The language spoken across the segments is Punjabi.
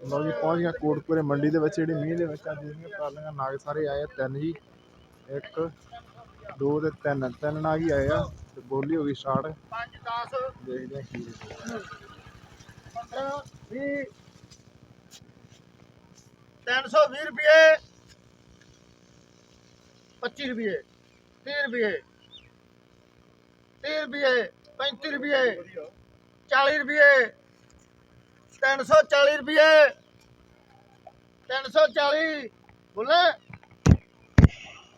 ਲਓ ਜੀ ਪਹੁੰਚ ਗਿਆ ਕੋਟਪੁਰੇ ਮੰਡੀ ਦੇ ਵਿੱਚ ਜਿਹੜੀ ਮੀਂਹ ਦੇ ਵਿੱਚ ਅੱਜ ਜਿਹੜੀਆਂ ਟਰਾਲੀਆਂ ਨਾਗ ਸਾਰੇ ਆਏ ਆ, ਤਿੰਨ ਜੀ ਇੱਕ ਦੋ ਤੇ ਤਿੰਨ ਤਿੰਨ ਨਾਗ ਹੀ ਆਏ ਆ ਤੇ ਬੋਲੀ ਹੋ ਗਈ ਸਟਾਰਟ 5 10 ਦੇਖਦੇ ਆ ਕੀ 15 20 320 ਰੁਪਏ 25 ਰੁਪਏ 30 ਰੁਪਏ 30 ਰੁਪਏ 35 ਰੁਪਏ 40 ਰੁਪਏ 340 ਰੁਪਏ। 340 ਬੋਲੇ।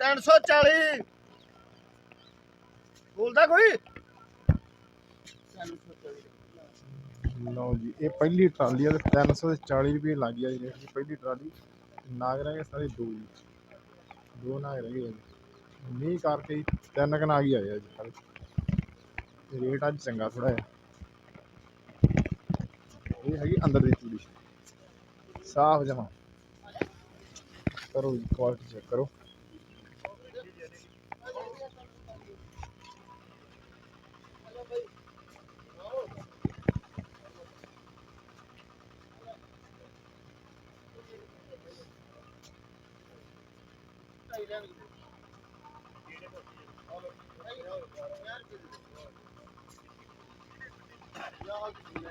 340 ਬੋਲਦਾ ਕੋਈ? ਲਓ ਜੀ, ਇਹ ਪਹਿਲੀ ਟਰਾਲੀ ਆ ਤੇ 340 ਰੁਪਏ ਲੱਗ ਗਿਆ ਜੀ ਰੇਟ ਦੀ ਪਹਿਲੀ ਟਰਾਲੀ। ਨਾਗ ਰਹਿ ਗਏ ਸਾਰੇ ਦੋ ਜੀ। ਦੋ ਨਾਗ ਰਹਿ ਗਏ ਜੀ। ਮੀਂਹ ਕਰਕੇ ਤਿੰਨ ਕੁ ਨਾਗ ਹੀ ਆ ਜੀ ਰੇਟ ਅੱਜ ਚੰਗਾ ਥੋੜਾ ਹੈ ਇਹ ਹੈਗੀ ਅੰਦਰ ਦੀ ਤੂੜੀ ਸਾਫ਼ ਜਮਾ ਕਰੋ ਕੁਆਲਿਟੀ ਚੈੱਕ ਕਰੋ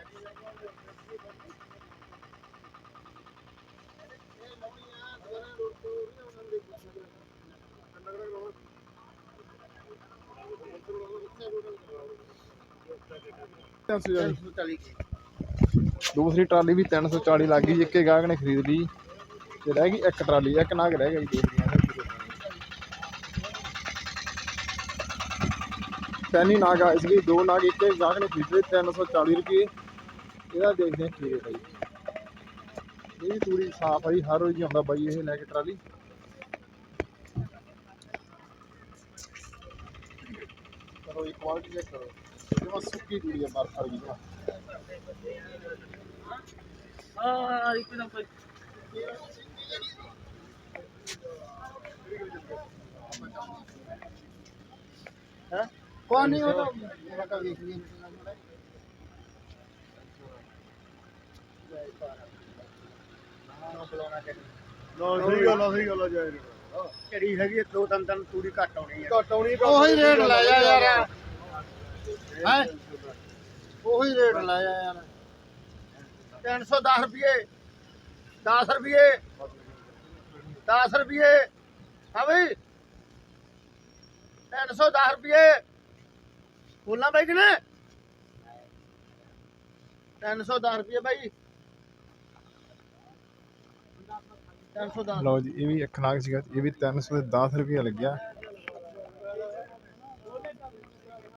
Thank you. 340 ਦੂਸਰੀ ਟਰਾਲੀ ਵੀ 340 ਲੱਗ ਗਈ ਇੱਕੇ ਗਾਹਕ ਨੇ ਖਰੀਦ ਲਈ। ਤੇ ਰਹਿ ਗਈ ਇੱਕ ਟਰਾਲੀ ਇੱਕ ਨਾਗ ਰਹਿ ਗਈ ਦੇਖਦੇ ਹਾਂ ਪਹਿਲੀ ਨਾਗ ਆ ਸੀਗੀ ਦੋ ਨਾਗ ਇੱਕੇ ਗਾਹਕ ਨੇ ਖਰੀਦ ਲਏ 340 ਰੁਪਏ। ਇਹਦਾ ਦੇਖਦੇ ਹਾਂ ਕੀ ਹੈ ਇਹ ਵੀ ਪੂਰੀ ਸਾਫ਼ ਆ ਹਰ ਰੋਜ਼ ਹੀ ਆਉਂਦਾ ਬਾਈ ਇਹ ਲੈ ਕੇ ਟਰਾਲੀ। ਕਰੋ ਇਹ ਕੁਆਲਿਟੀ ਚੈੱਕ ਕਰੋ। ਜਿਵੇਂ ਸੁੱਕੀ ਤੂੜੀ ਹੈ ਬਰਫ ਵਰਗੀ ਜਮਾਂ। ਹਾਂ ਇੱਕ ਕੋਈ ਹੈ ਕੌਣ ਨਹੀਂ ਉਹ ਤਾਂ ਕਾ ਵੇਖ ਲਈ ਲੋ ਸਹੀ ਗੱਲ ਆ ਸਹੀ ਗੱਲ ਆ ਜਾਇਜ਼ ਕਿਹੜੀ ਹੈਗੀ ਦੋ ਤਿੰਨ ਤਿੰਨ ਤੂੜੀ ਘੱਟ ਆਉਣੀ ਹੈ ਘੱਟ ਆਉਣੀ ਉਹੀ ਰੇਟ ਲੈ ਯਾਰ ਹੈ ਉਹੀ ਰੇਟ ਲੈ ਜਾ ਯਾਰ 310 ਰੁਪਏ 10 ਰੁਪਏ 10 ਰੁਪਏ ਹਾਂ ਬਈ 310 ਰੁਪਏ ਬੋਲਣਾ ਬਾਈ ਕਿਨੇ 310 ਰੁਪਏ ਬਾਈ 310 ਲਓ ਜੀ ਇਹ ਵੀ ਇੱਕ ਨਾਗ ਸੀਗਾ ਇਹ ਵੀ 310 ਰੁਪਏ ਲੱਗਿਆ